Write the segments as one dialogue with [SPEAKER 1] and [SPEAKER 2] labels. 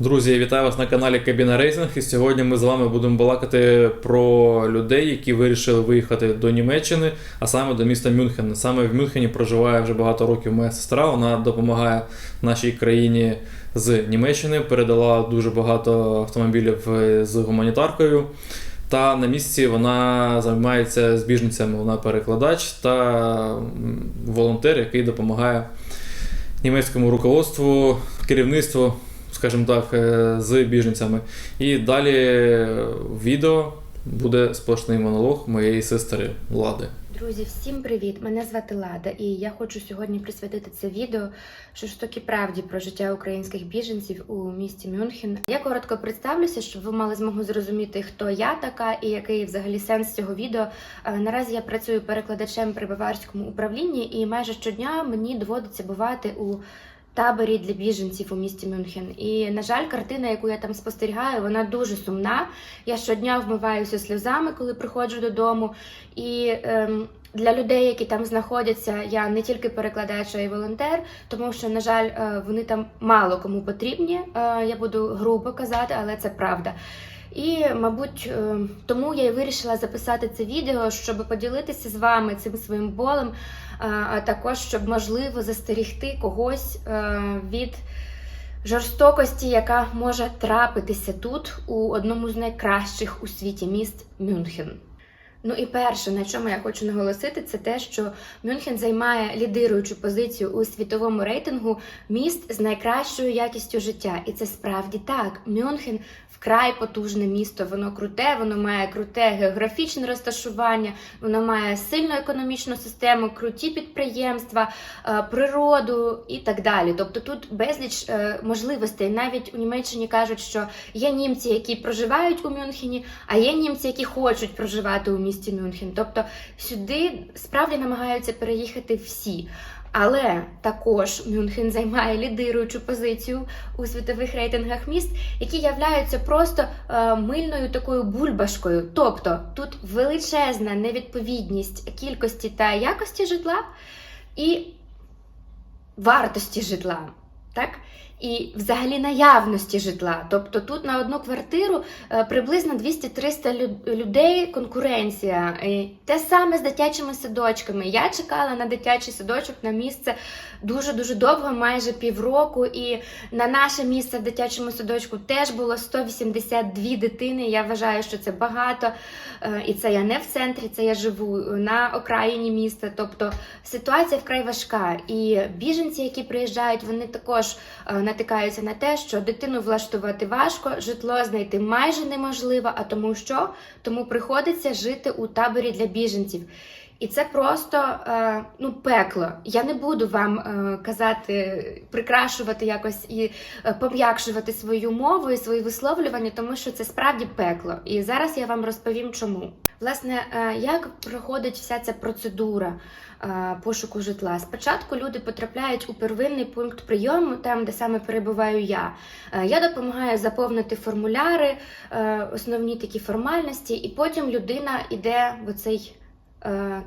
[SPEAKER 1] Друзі, я вітаю вас на каналі Кабіна Рейсинг. І сьогодні ми з вами будемо балакати про людей, які вирішили виїхати до Німеччини, а саме до міста Мюнхен. Саме в Мюнхені проживає вже багато років моя сестра. Вона допомагає нашій країні з Німеччини, передала дуже багато автомобілів е, з гуманітаркою. Та на місці вона займається з біженцями. Вона перекладач та волонтер, який допомагає німецькому руководству, керівництву, скажімо так, е, з біженцями. І далі відео буде сплошний монолог моєї сестри Лади.
[SPEAKER 2] Друзі, всім привіт! Мене звати Лада, і я хочу сьогодні присвятити це відео жорстокій правді про життя українських біженців у місті Мюнхен. Я коротко представлюся, щоб ви мали змогу зрозуміти, хто я така і який взагалі сенс цього відео. Е, Наразі я працюю перекладачем при баварському управлінні, і майже щодня мені доводиться бувати у таборі для біженців у місті Мюнхен. І на жаль, картина, яку я там спостерігаю, вона дуже сумна. Я щодня вмиваюся сльозами, коли приходжу додому. І ем, для людей, які там знаходяться, я не тільки перекладач, а й волонтер, тому що, на жаль, е, вони там мало кому потрібні. Е, Я буду грубо казати, але це правда. І, мабуть, е, тому я і вирішила записати це відео, щоб поділитися з вами цим своїм болем, е, а також щоб можливо застерігти когось е, від жорстокості, яка може трапитися тут, у одному з найкращих у світі міст Мюнхен. Ну і перше, на чому я хочу наголосити, це те, що Мюнхен займає лідируючу позицію у світовому рейтингу міст з найкращою якістю життя. І це справді так. Мюнхен вкрай потужне місто. Воно круте, воно має круте географічне розташування, воно має сильну економічну систему, круті підприємства, е, природу і так далі. Тобто тут безліч е, можливостей. Навіть у Німеччині кажуть, що є німці, які проживають у Мюнхені, а є німці, які хочуть проживати у місті Мюнхен. Тобто сюди справді намагаються переїхати всі. Але також Мюнхен займає лідируючу позицію у світових рейтингах міст, які являються просто е, мильною такою бульбашкою. Тобто тут величезна невідповідність кількості та якості житла і вартості житла. Так? І взагалі наявності житла. Тобто тут на одну квартиру е, приблизно 200-300 лю- людей конкуренція. І те саме з дитячими садочками. Я чекала на дитячий садочок на місце дуже-дуже довго, майже півроку. І на наше місце в дитячому садочку теж було 182 дитини. Я вважаю, що це багато. Е, І це я не в центрі, це я живу на окраїні міста. Тобто ситуація вкрай важка. І біженці, які приїжджають, вони також е, натикаються на те, що дитину влаштувати важко, житло знайти майже неможливо. А тому що? Тому приходиться жити у таборі для біженців. І це просто е, ну пекло. Я не буду вам е, казати, прикрашувати якось і е, пом'якшувати свою мову і свої висловлювання, тому що це справді пекло. І зараз я вам розповім, чому. Власне, е, як проходить вся ця процедура е, пошуку житла? Спочатку люди потрапляють у первинний пункт прийому, там де саме перебуваю я. Е, Я допомагаю заповнити формуляри, основні такі формальності, і потім людина йде в оцей е,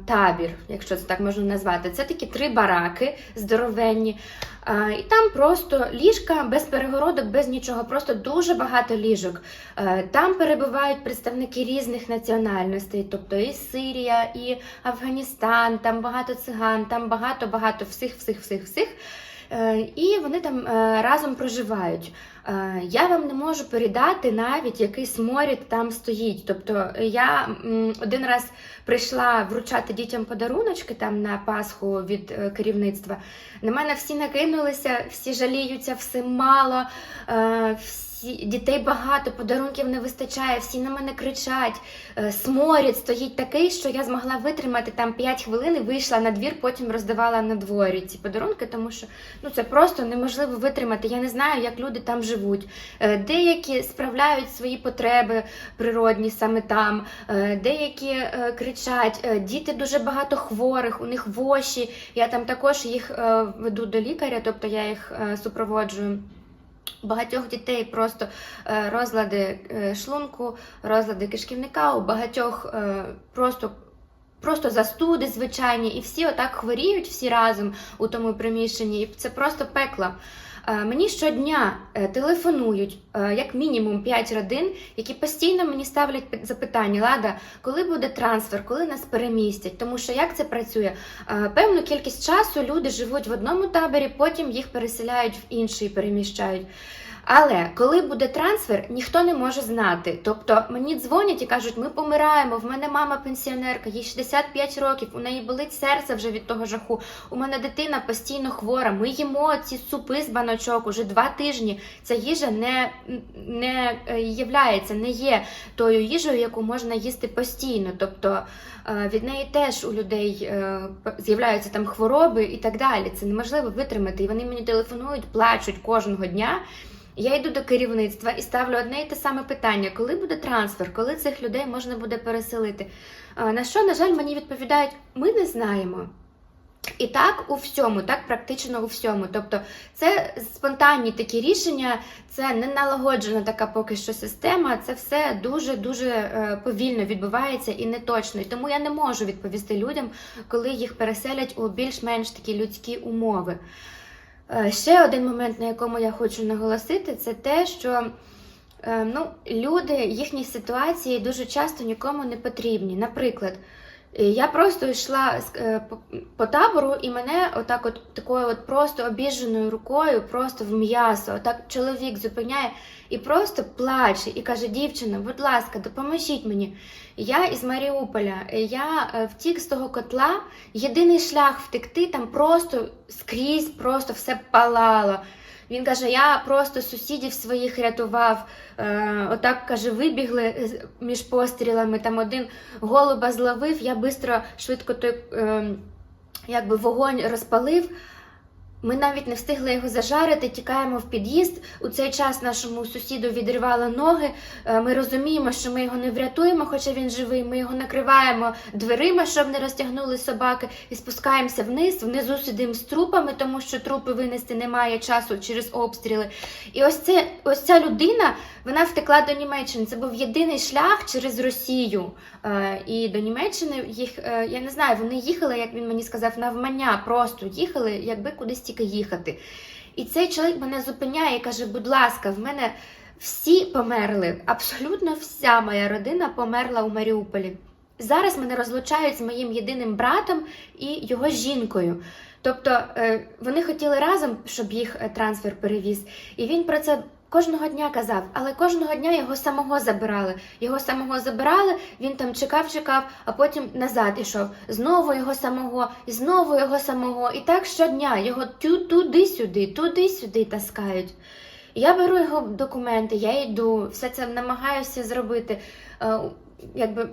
[SPEAKER 2] табір, якщо це так можна назвати. Це такі три бараки здоровенні. Е, І там просто ліжка без перегородок, без нічого, просто дуже багато ліжок. Е, Там перебувають представники різних національностей, тобто і Сирія, і Афганістан, там багато циган, там багато-багато всіх, всіх, всіх, всіх. Е, І вони там е, разом проживають. Е, Я вам не можу передати навіть який сморід там стоїть. Тобто я один раз прийшла вручати дітям подаруночки там на Пасху від е, керівництва. На мене всі накинулися, всі жаліються, все мало. е, Всі дітей багато, подарунків не вистачає, всі на мене кричать. Е, Сморід стоїть такий, що я змогла витримати там 5 хвилин і вийшла на двір, потім роздавала на дворі ці подарунки, тому що ну це просто неможливо витримати. Я не знаю, як люди там живуть. Е, Деякі справляють свої потреби природні саме там, е, деякі кричать, діти дуже багато хворих, у них воші. Я там також їх веду до лікаря, тобто я їх супроводжую. Багатьох дітей просто е, розлади е, шлунку, розлади кишківника, у багатьох е, просто. Просто застуди звичайні, і всі отак хворіють всі разом у тому приміщенні, і це просто пекло. Е, Мені щодня е, телефонують е, як мінімум 5 родин, які постійно мені ставлять запитання: Лада, коли буде трансфер, коли нас перемістять? Тому що як це працює? Певну кількість часу люди живуть в одному таборі, потім їх переселяють в інший, переміщають. Але коли буде трансфер, ніхто не може знати. Тобто мені дзвонять і кажуть, ми помираємо. В мене мама пенсіонерка, їй 65 років, у неї болить серце вже від того жаху. У мене дитина постійно хвора. Ми їмо ці супи з баночок уже два тижні. Ця їжа не, не е, являється, не є тою їжею, яку можна їсти постійно. Тобто е, від неї теж у людей е, з'являються там хвороби і так далі. Це неможливо витримати. І вони мені телефонують, плачуть кожного дня. Я йду до керівництва і ставлю одне і те саме питання: коли буде трансфер, коли цих людей можна буде переселити? На що, на жаль, мені відповідають: ми не знаємо. І так у всьому, так практично у всьому. Тобто, це спонтанні такі рішення, це не налагоджена така поки що система. Це все дуже дуже е, повільно відбувається і не точно. І тому я не можу відповісти людям, коли їх переселять у більш-менш такі людські умови. Е, Ще один момент, на якому я хочу наголосити, це те, що е, ну, люди, їхні ситуації дуже часто нікому не потрібні. Наприклад, я просто йшла е, по, табору, і мене отак, от такою от просто обіженою рукою, просто в м'ясо, отак чоловік зупиняє і просто плаче і каже: дівчина, будь ласка, допоможіть мені. Я із Маріуполя, я е, втік з того котла. Єдиний шлях втекти там просто скрізь, просто все палало. Він каже: я просто сусідів своїх рятував. Е, отак каже, вибігли між пострілами. Там один голуба зловив, я швидко, швидко той е, якби вогонь розпалив. Ми навіть не встигли його зажарити, тікаємо в під'їзд. У цей час нашому сусіду відривало ноги. Е, Ми розуміємо, що ми його не врятуємо, хоча він живий. Ми його накриваємо дверима, щоб не розтягнули собаки, і спускаємося вниз. Внизу сидимо з трупами, тому що трупи винести немає часу через обстріли. І ось це ось ця людина вона втекла до Німеччини. Це був єдиний шлях через Росію. Е, і до Німеччини їх е, я не знаю, вони їхали, як він мені сказав, навмання просто їхали, якби кудись тільки їхати. І цей чоловік мене зупиняє і каже: будь ласка, в мене всі померли, абсолютно вся моя родина померла у Маріуполі. Зараз мене розлучають з моїм єдиним братом і його жінкою. Тобто е, вони хотіли разом, щоб їх е, трансфер перевіз. І він про це кожного дня казав, але кожного дня його самого забирали. Його самого забирали, він там чекав, чекав, а потім назад ішов. Знову його самого, знову його самого. І так щодня його туди-сюди, туди-сюди таскають. Я беру його документи, я йду, все це намагаюся зробити. Е, якби,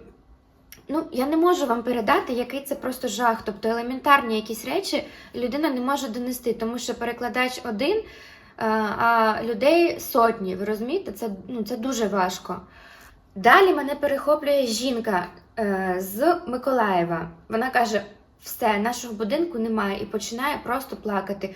[SPEAKER 2] ну, я не можу вам передати, який це просто жах. Тобто елементарні якісь речі людина не може донести, тому що перекладач один, а людей сотні. Ви розумієте? Це, ну, це дуже важко. Далі мене перехоплює жінка е, з Миколаєва. Вона каже: все, нашого будинку немає, і починає просто плакати.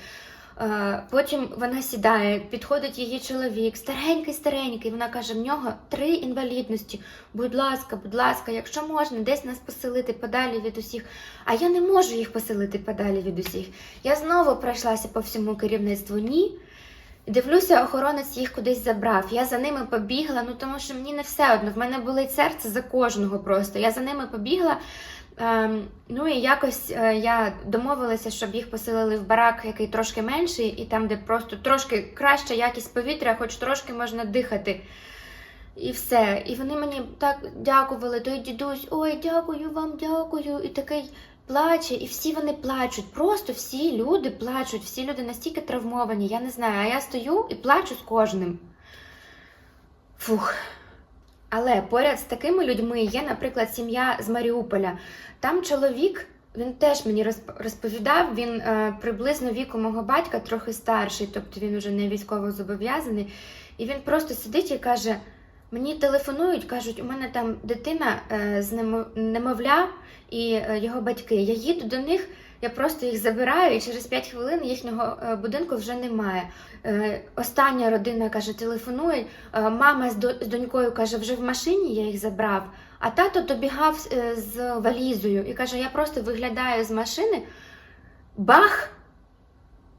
[SPEAKER 2] Е, Потім вона сідає, підходить її чоловік, старенький, старенький. Вона каже: в нього три інвалідності. Будь ласка, будь ласка, якщо можна, десь нас поселити подалі від усіх. А я не можу їх поселити подалі від усіх. Я знову пройшлася по всьому керівництву. Ні. Дивлюся, охоронець їх кудись забрав. Я за ними побігла, ну тому що мені не все одно. В мене болить серце за кожного просто. Я за ними побігла. Ем, ну і якось е, я домовилася, щоб їх поселили в барак, який трошки менший, і там, де просто трошки краща якість повітря, хоч трошки можна дихати. І все. І вони мені так дякували, той дідусь, ой, дякую вам, дякую. І такий плаче, і всі вони плачуть. Просто всі люди плачуть, всі люди настільки травмовані, я не знаю. А я стою і плачу з кожним. Фух. Але поряд з такими людьми є, наприклад, сім'я з Маріуполя. Там чоловік, він теж мені розповідав, він е, приблизно віку мого батька, трохи старший, тобто він уже не військово зобов'язаний. І він просто сидить і каже: мені телефонують, кажуть, у мене там дитина е, з немовля і е, його батьки. Я їду до них, я просто їх забираю, і через 5 хвилин їхнього е, будинку вже немає. Остання родина каже, телефонує. Мама з, донькою каже, вже в машині я їх забрав. А тато добігав з валізою і каже: я просто виглядаю з машини, бах!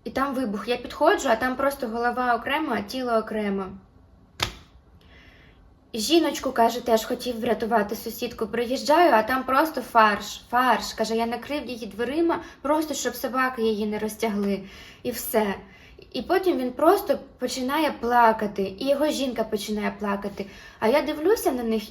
[SPEAKER 2] і там вибух. Я підходжу, а там просто голова окремо, а тіло окремо. Жіночку, каже, теж хотів врятувати сусідку. Приїжджаю, а там просто фарш. Фарш. Каже, я накрив її дверима, просто щоб собаки її не розтягли. І все. І потім він просто починає плакати, і його жінка починає плакати. А я дивлюся на них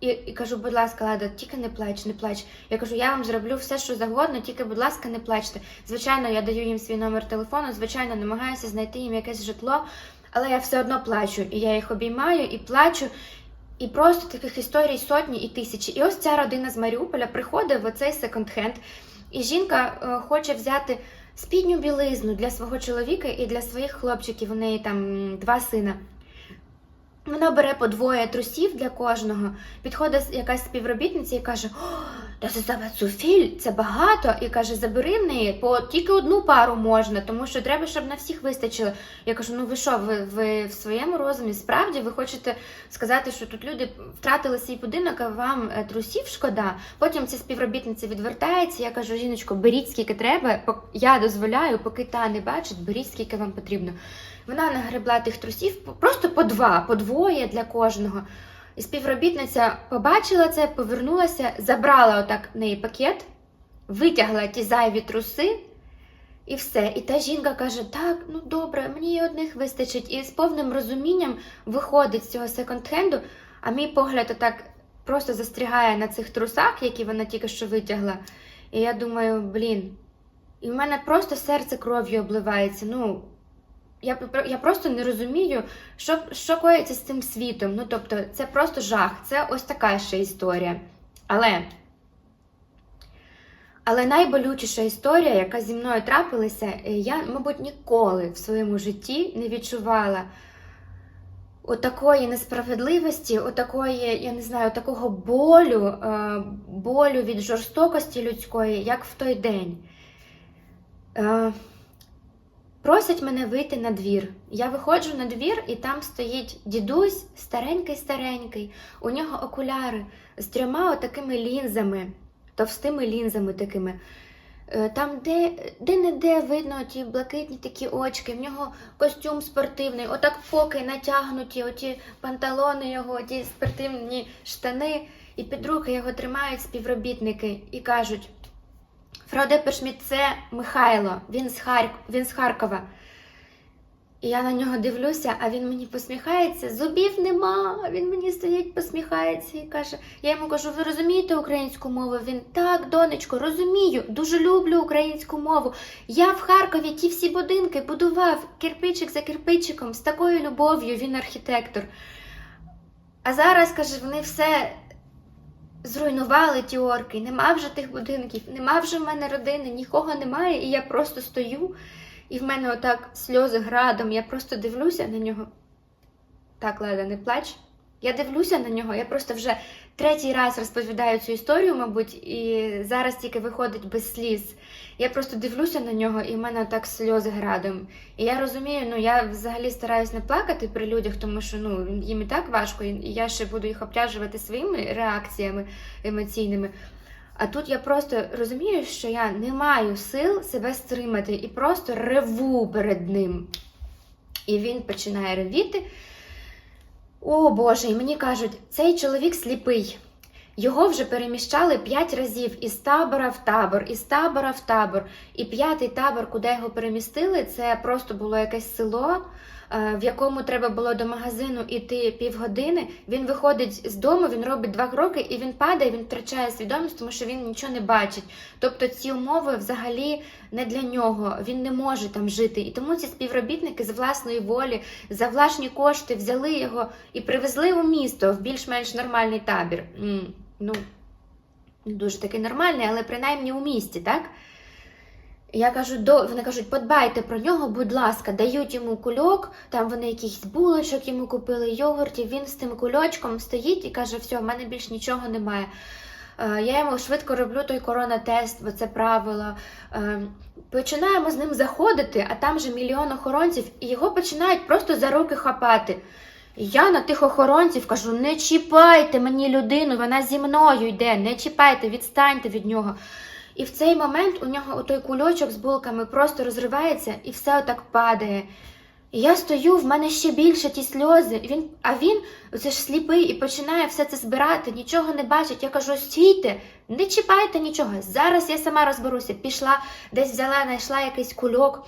[SPEAKER 2] і, і кажу, будь ласка, Лада, тільки не плач, не плач. Я кажу, я вам зроблю все, що завгодно, тільки, будь ласка, не плачте. Звичайно, я даю їм свій номер телефону, звичайно, намагаюся знайти їм якесь житло, але я все одно плачу. І я їх обіймаю і плачу. І просто таких історій сотні і тисячі. І ось ця родина з Маріуполя приходить в оцей секонд-хенд, і жінка е, хоче взяти спідню білизну для свого чоловіка і для своїх хлопчиків. У неї там два сина. Вона бере по двоє трусів для кожного. Підходить якась співробітниця і каже: О, це цю це багато. І каже, забери в неї, по тільки одну пару можна, тому що треба, щоб на всіх вистачило. Я кажу: ну ви що, ви, ви в своєму розумі? Справді ви хочете сказати, що тут люди втратили свій будинок, а вам е, трусів шкода. Потім ця співробітниця відвертається. Я кажу, жіночко, беріть скільки треба. Я дозволяю, поки та не бачить, беріть скільки вам потрібно. Вона нагребла тих трусів просто по два, по двоє для кожного. І співробітниця побачила це, повернулася, забрала отак в неї пакет, витягла ті зайві труси. І все. І та жінка каже: так, ну добре, мені і одних вистачить. І з повним розумінням виходить з цього секонд-хенду, а мій погляд отак просто застрягає на цих трусах, які вона тільки що витягла. І я думаю, блін, і в мене просто серце кров'ю обливається. Ну, я, я просто не розумію, що, що коїться з цим світом. Ну, тобто, це просто жах. Це ось така ще історія. Але. Але найболючіша історія, яка зі мною трапилася, е, я, мабуть, ніколи в своєму житті не відчувала отакої несправедливості, отакої, я не знаю, такого болю, е, болю від жорстокості людської, як в той день. Просять мене вийти на двір. Я виходжу на двір, і там стоїть дідусь, старенький-старенький. У нього окуляри з трьома отакими лінзами, товстими лінзами такими. Е, Там, де, де не де видно ті блакитні такі очки, в нього костюм спортивний, отак поки натягнуті, оті панталони його, ті спортивні штани, і під руки його тримають співробітники і кажуть: Фроде Пешміт, це Михайло, він з, Харк... він з Харкова. І я на нього дивлюся, а він мені посміхається, зубів нема. Він мені стоїть, посміхається і каже: Я йому кажу, ви розумієте українську мову? Він так, донечко, розумію, дуже люблю українську мову. Я в Харкові ті всі будинки будував кирпичик за кирпичиком з такою любов'ю, він архітектор. А зараз, каже, вони все зруйнували ті орки, нема вже тих будинків, нема вже в мене родини, нікого немає, і я просто стою, і в мене отак сльози градом, я просто дивлюся на нього. Так, Леда, не плач. Я дивлюся на нього, я просто вже третій раз розповідаю цю історію, мабуть, і зараз тільки виходить без сліз. Я просто дивлюся на нього, і в мене так сльози градом. І я розумію, ну я взагалі стараюсь не плакати при людях, тому що ну їм і так важко, і я ще буду їх обтяжувати своїми реакціями емоційними. А тут я просто розумію, що я не маю сил себе стримати і просто реву перед ним. І він починає ревіти. О Боже, і мені кажуть, цей чоловік сліпий. Його вже переміщали п'ять разів із табора в табор, із табора в табор. І п'ятий табор, куди його перемістили, це просто було якесь село, в якому треба було до магазину іти півгодини. Він виходить з дому, він робить два кроки і він падає, він втрачає свідомість, тому що він нічого не бачить. Тобто ці умови взагалі не для нього, він не може там жити. І тому ці співробітники з власної волі за власні кошти взяли його і привезли у місто в більш-менш нормальний табір. Ну, не дуже такий нормальний, але принаймні у місті, так? Я кажу, до вони кажуть, подбайте про нього, будь ласка, дають йому кульок, там вони якихось булочок йому купили, йогуртів. Він з тим кульочком стоїть і каже, все, в мене більш нічого немає. Е, Я йому швидко роблю той коронатест, бо це правило. Е, Починаємо з ним заходити, а там же мільйон охоронців, і його починають просто за руки хапати. Я на тих охоронців кажу: не чіпайте мені людину, вона зі мною йде, не чіпайте, відстаньте від нього. І в цей момент у нього той кульочок з булками просто розривається і все отак падає. І я стою, в мене ще більше ті сльози. Він, а він, оце ж сліпий, і починає все це збирати, нічого не бачить. Я кажу: стійте, не чіпайте нічого. Зараз я сама розберуся. Пішла, десь взяла, знайшла якийсь кульок,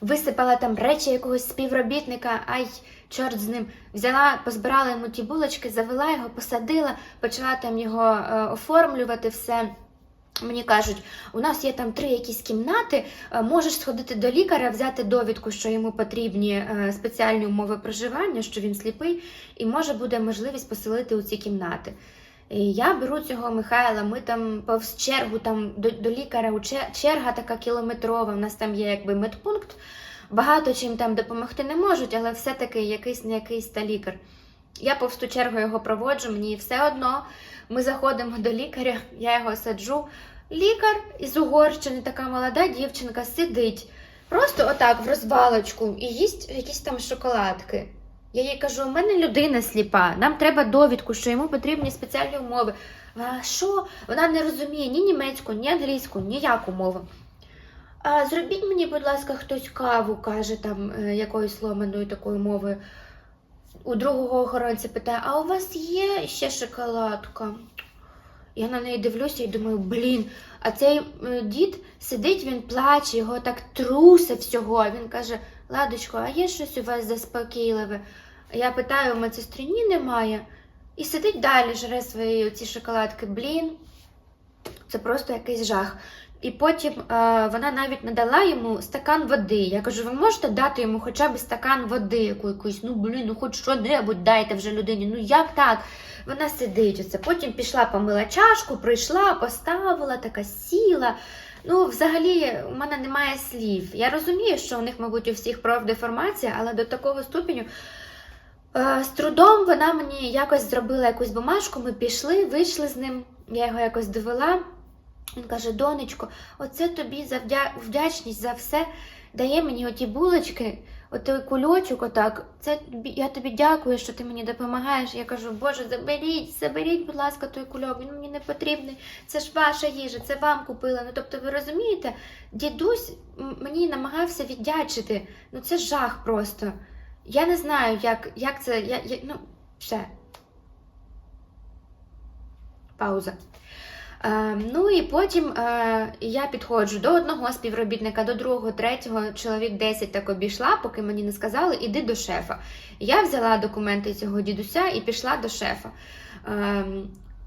[SPEAKER 2] висипала там речі якогось співробітника, ай, чорт з ним. Взяла, позбирала йому ті булочки, завела його, посадила, почала там його е, оформлювати все. Мені кажуть, у нас є там три якісь кімнати, е, можеш сходити до лікаря, взяти довідку, що йому потрібні е, спеціальні умови проживання, що він сліпий, і може буде можливість поселити у ці кімнати. І я беру цього Михайла, ми там повз чергу там до, до лікаря, черга така кілометрова, у нас там є якби медпункт. Багато чим там допомогти не можуть, але все-таки якийсь не якийсь та лікар. Я повз ту чергу його проводжу, мені все одно. Ми заходимо до лікаря, я його саджу. Лікар із Угорщини, така молода дівчинка, сидить просто отак в розвалочку і їсть якісь там шоколадки. Я їй кажу: у мене людина сліпа, нам треба довідку, що йому потрібні спеціальні умови. А що? Вона не розуміє ні німецьку, ні англійську, ніяку мову. А зробіть мені, будь ласка, хтось каву, каже там е, якоюсь ломаною такою мовою. У другого охоронця питає: а у вас є ще шоколадка? Я на неї дивлюся і думаю, блін, а цей е, дід сидить, він плаче, його так трусе всього. Він каже: Ладочко, а є щось у вас заспокійливе? Я питаю у медсестри, ні, немає. І сидить далі, жре свої ці шоколадки. Блін, це просто якийсь жах. І потім е, вона навіть надала йому стакан води. Я кажу, ви можете дати йому хоча б стакан води, яку якусь, ну блін, ну хоч що-небудь дайте вже людині. Ну як так? Вона сидить оце. Потім пішла, помила чашку, прийшла, поставила, така сіла. Ну, взагалі, у мене немає слів. Я розумію, що у них, мабуть, у всіх профдеформація, але до такого ступеню. Е, з трудом вона мені якось зробила якусь бумажку, ми пішли, вийшли з ним, я його якось довела. Він каже: донечко, оце тобі за вдя... вдячність за все. Дає мені оті булочки, отой кульочок, отак. Це я тобі дякую, що ти мені допомагаєш. Я кажу, Боже, заберіть, заберіть, будь ласка, той кульок, він мені не потрібний. Це ж ваша їжа, це вам купила. Ну тобто, ви розумієте, дідусь мені намагався віддячити. Ну це жах просто. Я не знаю, як, як це. Я, я, ну, все. Пауза. Е, ну і потім е, я підходжу до одного співробітника, до другого, третього, чоловік 10 так обійшла, поки мені не сказали, іди до шефа. Я взяла документи цього дідуся і пішла до шефа. Е,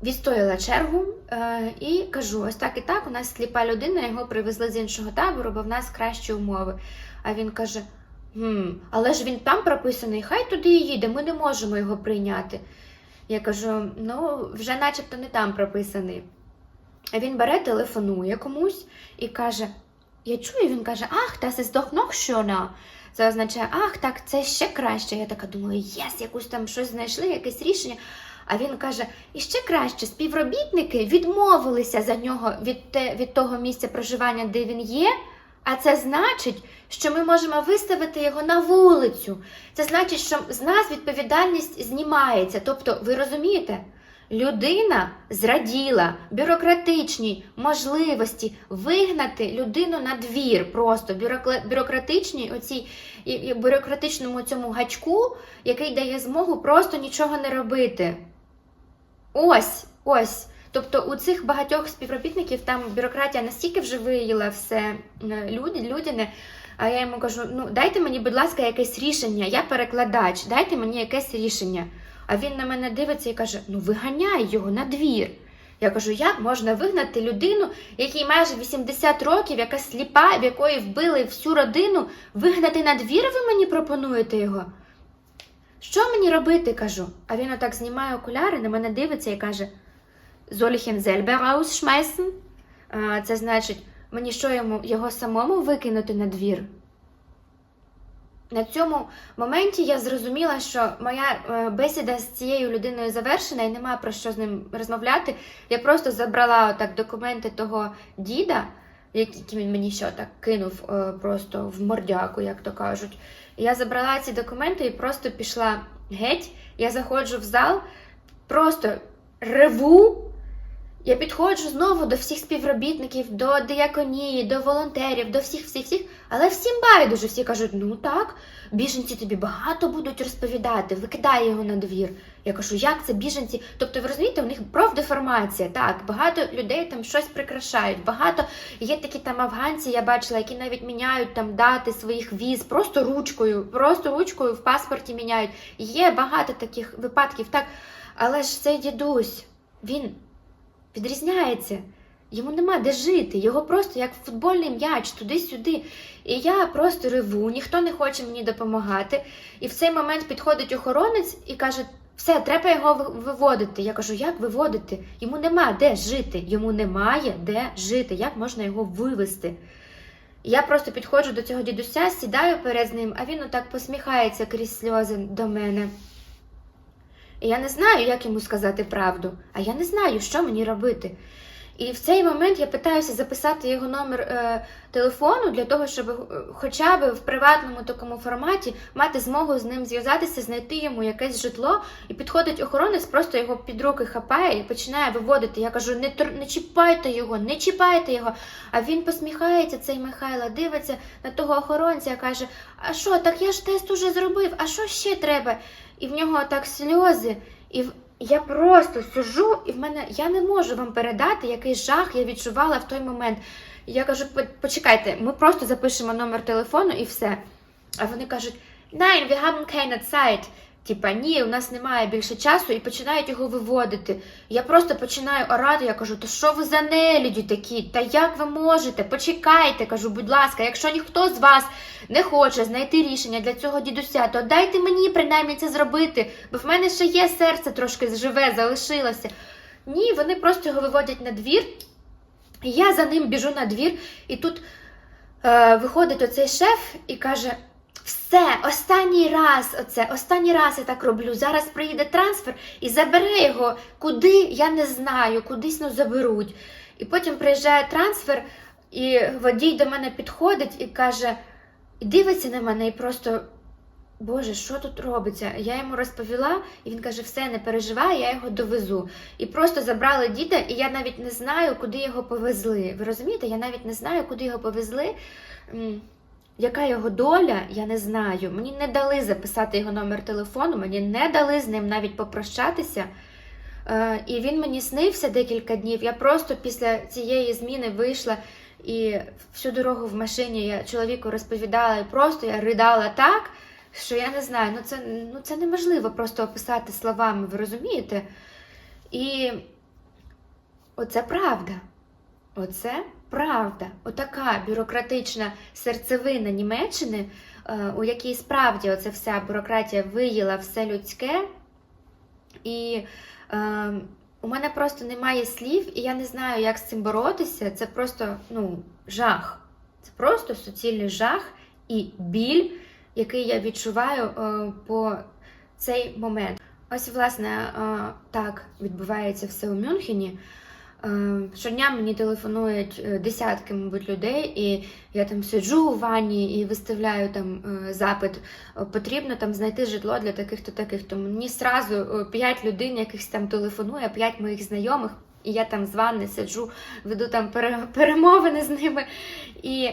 [SPEAKER 2] відстояла чергу е, і кажу: ось так і так, у нас сліпа людина, його привезли з іншого табору, бо в нас кращі умови. А він каже: «Гм, але ж він там прописаний, хай туди і їде, ми не можемо його прийняти. Я кажу: ну, вже начебто не там прописаний. Він бере, телефонує комусь і каже: Я чую, він каже, ах, ist doch noch schöner. Це означає, ах, так, це ще краще. Я така думаю, єс, якусь там щось знайшли, якесь рішення. А він каже: і ще краще, співробітники відмовилися за нього від, те, від того місця проживання, де він є. А це значить, що ми можемо виставити його на вулицю. Це значить, що з нас відповідальність знімається. Тобто, ви розумієте? Людина зраділа бюрократичній можливості вигнати людину на двір, просто бюрократичній оцій бюрократичному цьому гачку, який дає змогу просто нічого не робити. Ось, ось. Тобто у цих багатьох співробітників там бюрократія настільки вже виїла все люди, людяне. А я йому кажу: ну дайте мені, будь ласка, якесь рішення. Я перекладач, дайте мені якесь рішення. А він на мене дивиться і каже: Ну, виганяй його на двір. Я кажу, як можна вигнати людину, якій майже 80 років, яка сліпа, в якої вбили всю родину, вигнати на двір ви мені пропонуєте його? Що мені робити? кажу. А він отак знімає окуляри, на мене дивиться і каже: selber rausschmeißen? А, Це значить, мені що йому його самому викинути на двір? На цьому моменті я зрозуміла, що моя е, бесіда з цією людиною завершена і нема про що з ним розмовляти. Я просто забрала отак документи того діда, які він мені що так кинув е, просто в мордяку, як то кажуть. Я забрала ці документи і просто пішла геть. Я заходжу в зал, просто реву. Я підходжу знову до всіх співробітників, до дияконії, до волонтерів, до всіх, всіх, всіх, але всім байдуже. Всі кажуть, ну так, біженці тобі багато будуть розповідати, викидай його на двір. Я кажу, як це біженці? Тобто, ви розумієте, у них профдеформація. Так, багато людей там щось прикрашають. Багато є такі там афганці, я бачила, які навіть міняють там дати своїх віз просто ручкою, просто ручкою в паспорті міняють. Є багато таких випадків, так. Але ж цей дідусь, він відрізняється. Йому нема де жити, його просто як футбольний м'яч туди-сюди. І я просто реву, ніхто не хоче мені допомагати. І в цей момент підходить охоронець і каже: все, треба його виводити. Я кажу, як виводити? Йому нема де жити, йому немає де жити. Як можна його вивести? Я просто підходжу до цього дідуся, сідаю перед ним, а він отак посміхається крізь сльози до мене. Я не знаю, як йому сказати правду, а я не знаю, що мені робити. І в цей момент я питаюся записати його номер е, телефону для того, щоб е, хоча б в приватному такому форматі мати змогу з ним зв'язатися, знайти йому якесь житло. І підходить охоронець, просто його під руки хапає і починає виводити. Я кажу: не, тр- не чіпайте його, не чіпайте його. А він посміхається, цей Михайло, дивиться на того охоронця каже: А що, так я ж тест уже зробив, а що ще треба? І в нього так сльози. І в- я просто сижу, і в мене я не можу вам передати, який жах я відчувала в той момент. Я кажу, почекайте, ми просто запишемо номер телефону і все. А вони кажуть: Nein, wir haben keine Zeit. Типа, ні, у нас немає більше часу, і починають його виводити. Я просто починаю орати. Я кажу, то що ви за нелюді такі? Та як ви можете? Почекайте, кажу, будь ласка, якщо ніхто з вас не хоче знайти рішення для цього дідуся, то дайте мені принаймні це зробити, бо в мене ще є серце трошки живе, залишилося. Ні, вони просто його виводять на двір. Я за ним біжу на двір, і тут е, виходить оцей шеф і каже: все, останній раз, оце, останній раз я так роблю. Зараз приїде трансфер і забере його куди, я не знаю, кудись ну заберуть. І потім приїжджає трансфер, і водій до мене підходить і каже, і дивиться на мене і просто. Боже, що тут робиться? Я йому розповіла, і він каже: все, не переживай, я його довезу. І просто забрали діда, і я навіть не знаю, куди його повезли. Ви розумієте? Я навіть не знаю, куди його повезли. Яка його доля, я не знаю. Мені не дали записати його номер телефону, мені не дали з ним навіть попрощатися. Е, і він мені снився декілька днів. Я просто після цієї зміни вийшла і всю дорогу в машині я чоловіку розповідала, і просто я ридала так, що я не знаю, ну це, ну це неможливо просто описати словами, ви розумієте? І оце правда. Оце правда. Отака бюрократична серцевина Німеччини, е, у якій справді оця вся бюрократія виїла все людське. І е, у мене просто немає слів, і я не знаю, як з цим боротися. Це просто ну, жах. Це просто суцільний жах і біль, який я відчуваю е, по цей момент. Ось, власне, е, так відбувається все у Мюнхені. Е, Щодня мені телефонують е, десятки, мабуть, людей, і я там сиджу у ванні і виставляю там е, запит. Потрібно там знайти житло для таких-то таких. То мені зразу е, п'ять людей якихось там телефонує, п'ять моїх знайомих, і я там з ванни сиджу, веду там перемовини з ними. І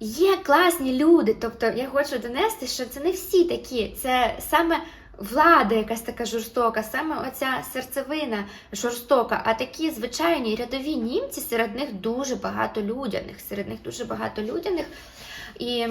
[SPEAKER 2] є класні люди. Тобто я хочу донести, що це не всі такі. Це саме влада якась така жорстока, саме оця серцевина жорстока. А такі звичайні рядові німці, серед них дуже багато людяних. Серед них дуже багато людяних. І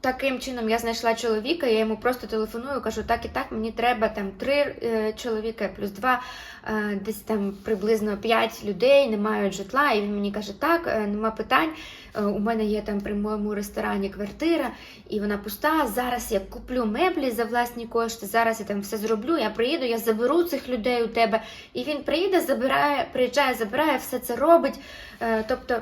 [SPEAKER 2] таким чином я знайшла чоловіка, я йому просто телефоную, кажу, так і так, мені треба там три е, чоловіка плюс два, е, десь там приблизно п'ять людей, не мають житла. І він мені каже, так, е, нема питань. У мене є там при моєму ресторані квартира, і вона пуста. Зараз я куплю меблі за власні кошти. Зараз я там все зроблю. Я приїду, я заберу цих людей у тебе. І він приїде, забирає, приїжджає, забирає, все це робить. Тобто.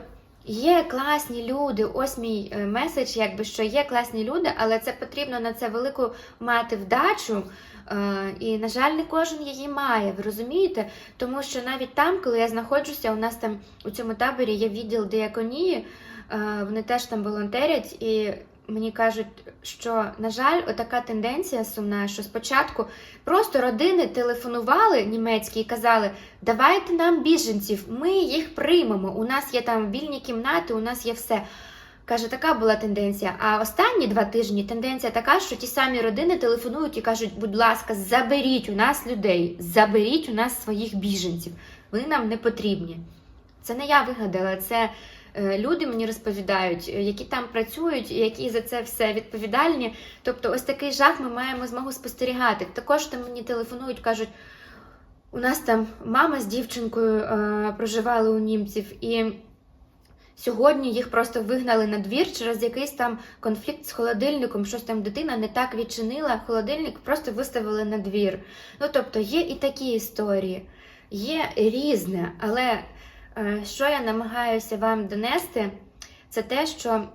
[SPEAKER 2] Є класні люди, ось мій е, меседж, якби що є класні люди, але це потрібно на це велику мати вдачу. Е, і, на жаль, не кожен її має, ви розумієте? Тому що навіть там, коли я знаходжуся, у нас там у цьому таборі є відділ діаконії, е, вони теж там волонтерять, і мені кажуть, що, на жаль, отака тенденція сумна, що спочатку просто родини телефонували німецькі і казали: давайте нам біженців, ми їх приймемо. У нас є там вільні кімнати, у нас є все. Каже, така була тенденція. А останні два тижні тенденція така, що ті самі родини телефонують і кажуть, будь ласка, заберіть у нас людей, заберіть у нас своїх біженців. Ви нам не потрібні. Це не я вигадала, це люди мені розповідають, е, які там працюють, які за це все відповідальні. Тобто, ось такий жах ми маємо змогу спостерігати. Також там мені телефонують, кажуть. У нас там мама з дівчинкою е, проживали у німців, і сьогодні їх просто вигнали на двір через якийсь там конфлікт з холодильником. Щось там дитина не так відчинила, холодильник просто виставили на двір. Ну тобто є і такі історії, є різне, але е, що я намагаюся вам донести, це те, що.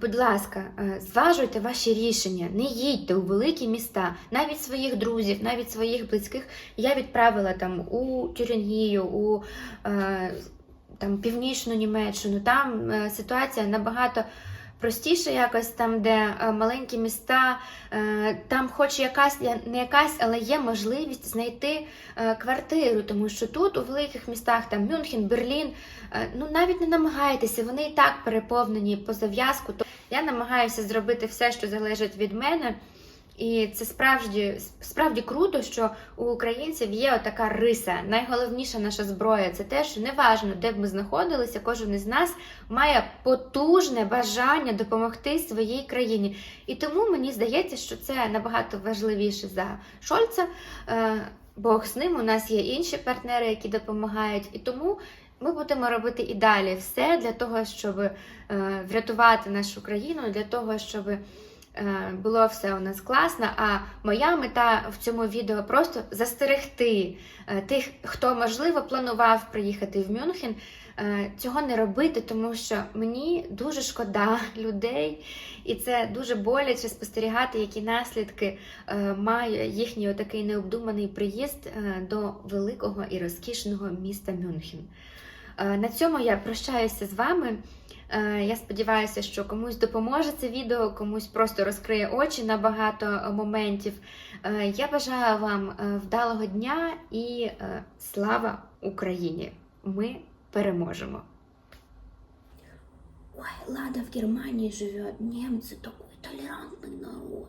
[SPEAKER 2] Будь ласка, е, зважуйте ваші рішення, не їдьте у великі міста, навіть своїх друзів, навіть своїх близьких. Я відправила там у Тюрингію, у е, там, північну Німеччину. Там е, ситуація набагато простіша, якось там, де е, маленькі міста, е, там, хоч якась не якась, але є можливість знайти е, квартиру, тому що тут, у великих містах, там Мюнхен, Берлін, ну навіть не намагайтеся, вони і так переповнені по зав'язку. То я намагаюся зробити все, що залежить від мене. І це справді, справді круто, що у українців є отака риса. Найголовніша наша зброя це те, що неважно, де б ми знаходилися, кожен із нас має потужне бажання допомогти своїй країні. І тому мені здається, що це набагато важливіше за Шольца. Е, Бог з ним, у нас є інші партнери, які допомагають. І тому ми будемо робити і далі все для того, щоб е, врятувати нашу країну, для того, щоб було все у нас класно. А моя мета в цьому відео просто застерегти е, тих, хто можливо планував приїхати в Мюнхен. е, Цього не робити, тому що мені дуже шкода людей, і це дуже боляче спостерігати, які наслідки е, має їхній отакий необдуманий приїзд е, до великого і розкішного міста Мюнхен. Е, На цьому я прощаюся з вами. Е, Я сподіваюся, що комусь допоможе це відео, комусь просто розкриє очі на багато е, моментів. Е, Я бажаю вам вдалого дня і слава Україні! Ми переможемо!
[SPEAKER 3] Ой, Лада в Германии живет, немцы такой толерантный народ.